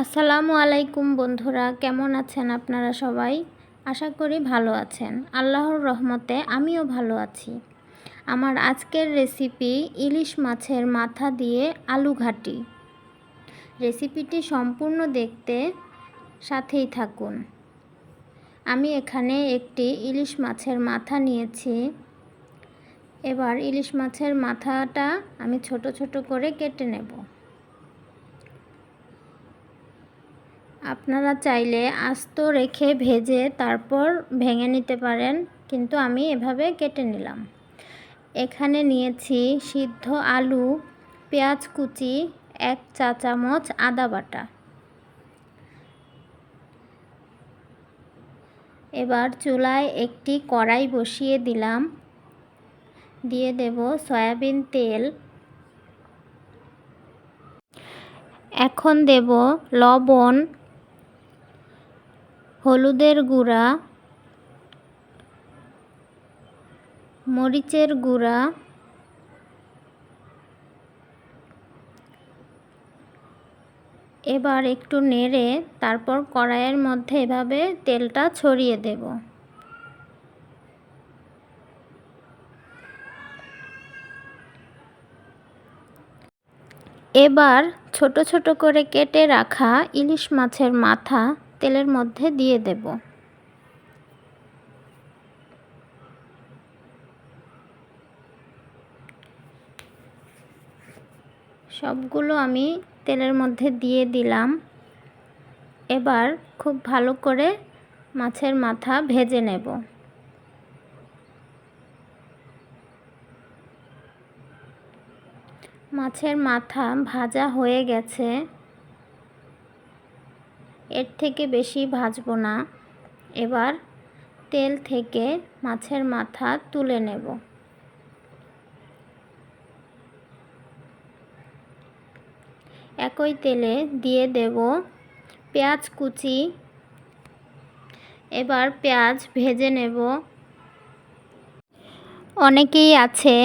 আসসালামু আলাইকুম বন্ধুরা, কেমন আছেন আপনারা সবাই? আশা করি ভালো আছেন। আল্লাহর রহমতে আমিও ভালো আছি। আমার আজকের রেসিপি ইলিশ মাছের মাথা দিয়ে আলু ঘাটি। রেসিপিটি সম্পূর্ণ দেখতে সাথেই থাকুন। আমি এখানে একটি ইলিশ মাছের মাথা নিয়েছি। এবার ইলিশ মাছের মাথাটা আমি ছোট ছোট করে কেটে নেব। আপনারা চাইলে আস্ত রেখে ভেজে তারপর ভেঙে নিতে পারেন, কিন্তু আমি এভাবে কেটে নিলাম। এখানে নিয়েছি সিদ্ধ আলু, পেঁয়াজ কুচি, এক চা চামচ আদা বাটা। এবার চুলায় একটি কড়াই বসিয়ে দিলাম। দিয়ে দেব সয়াবিন তেল। এখন দেব লবণ হলুদের গুঁড়া, মরিচের গুঁড়া, এবার একটু নেড়ে তারপর কড়াইয়ের মধ্যে এভাবে তেলটা ছড়িয়ে দেব। এবার ছোট ছোট করে কেটে রাখা ইলিশ মাছের মাথা তেলের মধ্যে দিয়ে দেব। সবগুলো আমি তেলের মধ্যে দিয়ে দিলাম। এবার খুব ভালো করে মাছের মাথা ভেজে নেব। মাছের মাথা ভাজা হয়ে গেছে। এর থেকে বেশি ভাজবো না। এবার তেল থেকে মাছের মাথা তুলে নেব। একই তেলে দিয়ে দেব পেঁয়াজ কুচি। এবার পেঁয়াজ ভেজে নেব। অনেকেই আছে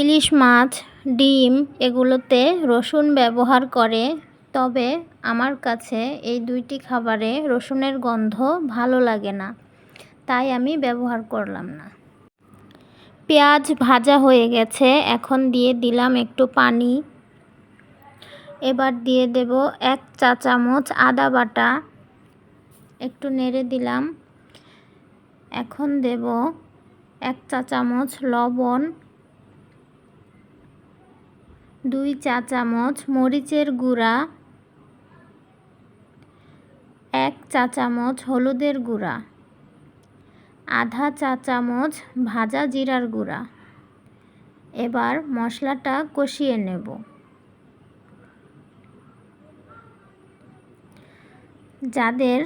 ইলিশ মাছ, ডিম, এগুলোতে রসুন ব্যবহার করে। তবে আমার কাছে এই দুইটি খাবারে রসুনের গন্ধ ভালো লাগে না, তাই আমি ব্যবহার করলাম না। পেঁয়াজ ভাজা হয়ে গেছে, এখন দিয়ে দিলাম একটু পানি। এবার দিয়ে দেব এক চা চামচ আদা বাটা, একটু নেড়ে দিলাম। এখন দেব এক চা চামচ লবণ, দুই চা চামচ মরিচের গুঁড়া এক চা চামচ হলুদের গুঁড়া। আধা চা চামচ ভাজা জিরার গুঁড়া। এবার মশলাটা কষিয়ে নেব। যাদের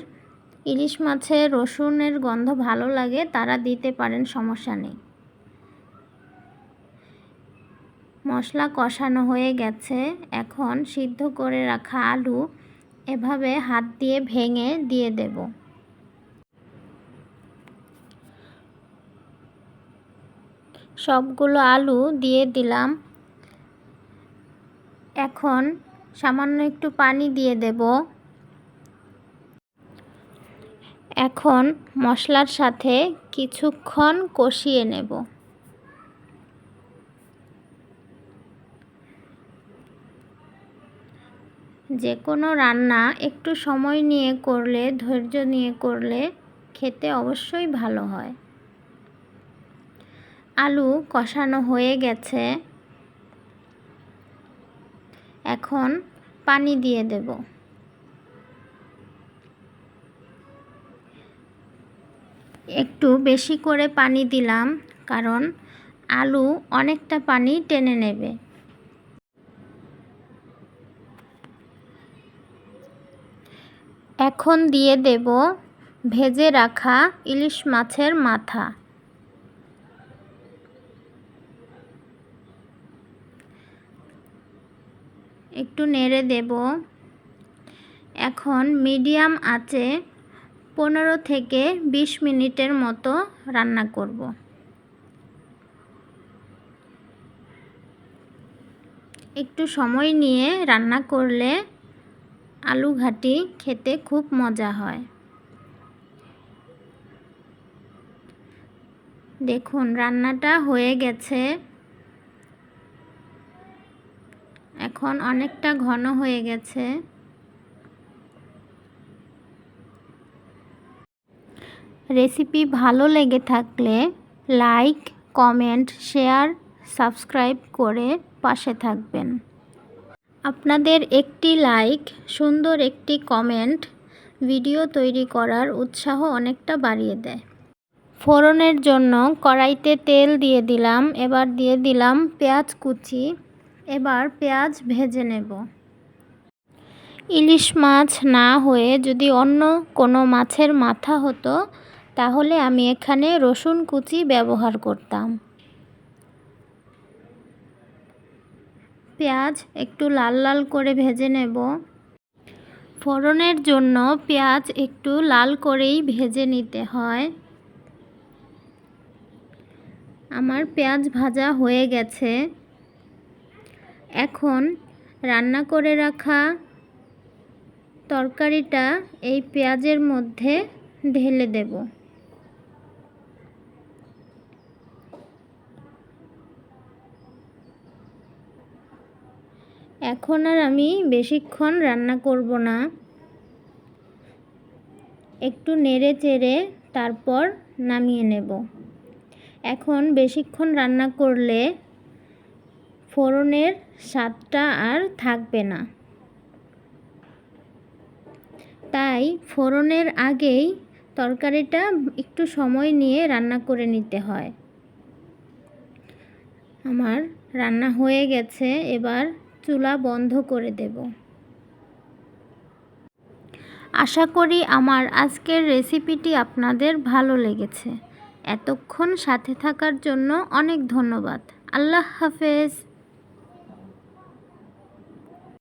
ইলিশ মাছের রসুনের গন্ধ ভালো লাগে, তারা দিতে পারেন, সমস্যা নেই। মশলা কষানো হয়ে গেছে। এখন সিদ্ধ করে রাখা আলু এভাবে হাত দিয়ে ভেঙে দিয়ে দেব। সবগুলো আলু দিয়ে দিলাম। এখন সামান্য একটু পানি দিয়ে দেব। এখন মশলার সাথে কিছুক্ষণ কষিয়ে নেব। যে কোনো রান্না একটু সময় নিয়ে করলে, ধৈর্য নিয়ে করলে খেতে অবশ্যই ভালো হয়। আলু কষানো হয়ে গেছে। এখন পানি দিয়ে দেব। একটু বেশি করে পানি দিলাম, কারণ আলু অনেকটা পানি টেনে নেবে। এখন দিয়ে দেব ভেজে রাখা ইলিশ মাছের মাথা। একটু নেড়ে দেব। এখন মিডিয়াম আঁচে পনেরো থেকে বিশ মিনিটের মতো রান্না করব। একটু সময় নিয়ে রান্না করলে আলু ঘাটি খেতে খুব মজা হয়। দেখুন, রান্নাটা হয়ে গেছে। এখন অনেকটা ঘন হয়ে গেছে। রেসিপি ভালো লেগে থাকলে লাইক, কমেন্ট, শেয়ার, সাবস্ক্রাইব করে পাশে থাকবেন। আপনাদের একটি লাইক, সুন্দর একটি কমেন্ট, ভিডিও তৈরি করার উৎসাহ অনেকটা বাড়িয়ে দেয়। ফোড়নের জন্য কড়াইতে তেল দিয়ে দিলাম, এবার দিয়ে দিলাম পেঁয়াজ কুচি, এবার পেঁয়াজ ভেজে নেব। ইলিশ মাছ না হয়ে যদি অন্য কোনো মাছের মাথা হতো, তাহলে আমি এখানে রসুন কুচি ব্যবহার করতাম। পেঁয়াজ একটু লাল লাল করে ভেজে নেব। ফোড়নের জন্য পেঁয়াজ একটু লাল করেই ভেজে নিতে হয়। আমার পেঁয়াজ ভাজা হয়ে গেছে। এখন রান্না করে রাখা তরকারিটা এই পেঁয়াজের মধ্যে ঢেলে দেব। এখন আর আমি বেশিক্ষণ রান্না করব না। একটু নেড়ে চেড়ে তারপর নামিয়ে নেব। এখন বেশিক্ষণ রান্না করলে ফোড়নের স্বাদটা আর থাকবে না। তাই ফোড়নের আগেই তরকারিটা একটু সময় নিয়ে রান্না করে নিতে হয়। আমার রান্না হয়ে গেছে, এবার চুলা বন্ধ করে দেব। আশা করি আমার আজকের রেসিপিটি আপনাদের ভালো লেগেছে। এতক্ষণ সাথে থাকার জন্য অনেক ধন্যবাদ। আল্লাহ হাফেজ।